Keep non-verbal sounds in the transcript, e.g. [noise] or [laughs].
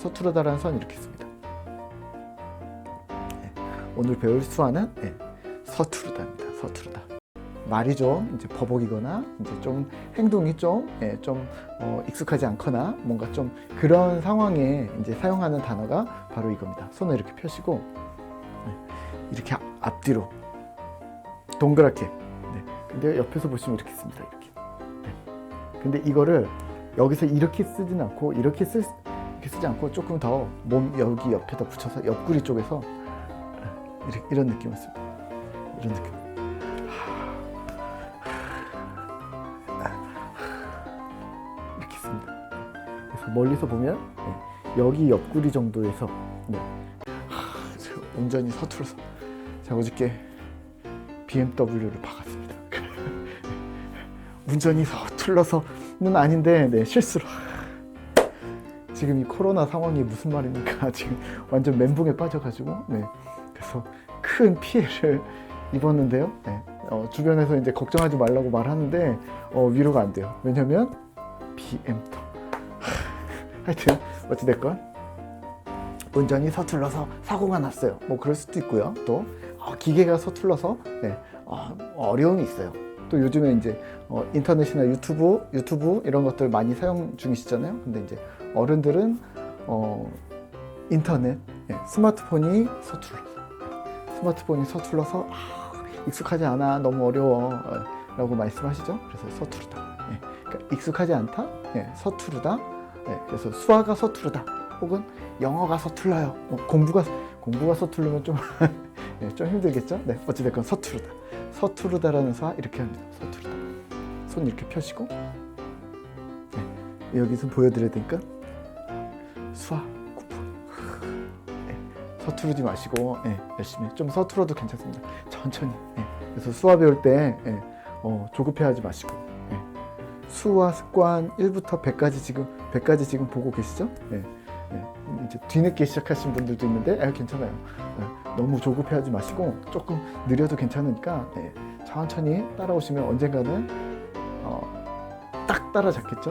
서투르다라는 수화는 이렇게 씁니다. 네, 오늘 배울 수화는 네, 서투르다입니다. 서투르다. 말이 좀 이제 버벅이거나 이제 좀 행동이 좀, 예, 좀 어, 익숙하지 않거나 뭔가 좀 그런 상황에 이제 사용하는 단어가 바로 이겁니다. 손을 이렇게 펴시고 네, 이렇게 앞- 앞뒤로 동그랗게. 네. 근데 옆에서 보시면 이렇게 씁니다. 이렇게. 네. 근데 이거를 여기서 이렇게 쓰진 않고 이렇게 쓸 이렇게 쓰지 않고 조금 더 몸 여기 옆에다 붙여서 옆구리 쪽에서 이렇게, 이런 느낌을 씁니다. 이런 느낌. 이렇게 씁니다. 그래서 멀리서 보면 네, 여기 옆구리 정도에서 네. 하, 제가 온전히 서툴러서 제가 어저께 BMW를 박았습니다. [laughs] 운전이 서툴러서는 아닌데 네, 실수로 지금 이 코로나 상황이 무슨 말입니까? [laughs] 지금 완전 멘붕에 빠져가지고 네, 그래서 큰 피해를 [laughs] 입었는데요. 네, 어, 주변에서 이제 걱정하지 말라고 말하는데 어, 위로가 안 돼요. 왜냐면 BMW. 하여튼 어찌 됐건 운전이 서툴러서 사고가 났어요. 뭐 그럴 수도 있고요. 또 어, 기계가 서툴러서 네, 어, 어려움이 있어요. 또 요즘에 이제 어, 인터넷이나 유튜브, 유튜브 이런 것들 많이 사용 중이시잖아요. 근데 이제 어른들은 어, 인터넷, 예, 스마트폰이 서툴러서 스마트폰이 서툴러서 아, 익숙하지 않아 너무 어려워 어, 라고 말씀하시죠. 그래서 서투르다. 예, 그러니까 익숙하지 않다, 예, 서투르다. 예, 그래서 수화가 서투르다. 혹은 영어가 서툴러요. 어, 공부가 공부가 서툴르면 좀, [laughs] 예, 좀 힘들겠죠. 네, 어찌됐건 서투르다. 서투르다라는 수화 이렇게 합니다. 서투르다. 손 이렇게 펴시고 네, 여기서 보여드려야 되니까 수화 구부. 네, 서투르지 마시고 예, 열심히 좀 서툴어도 괜찮습니다. 천천히. 예, 그래서 수화 배울 때 예, 어, 조급해하지 마시고 예. 수화 습관 1부터 100까지 지금 100까지 지금 보고 계시죠? 예, 예. 이제 뒤늦게 시작하신 분들도 있는데 아, 괜찮아요. 예, 너무 조급해하지 마시고 조금 느려도 괜찮으니까 예, 천천히 따라오시면 언젠가는 어, 딱 따라잡겠죠?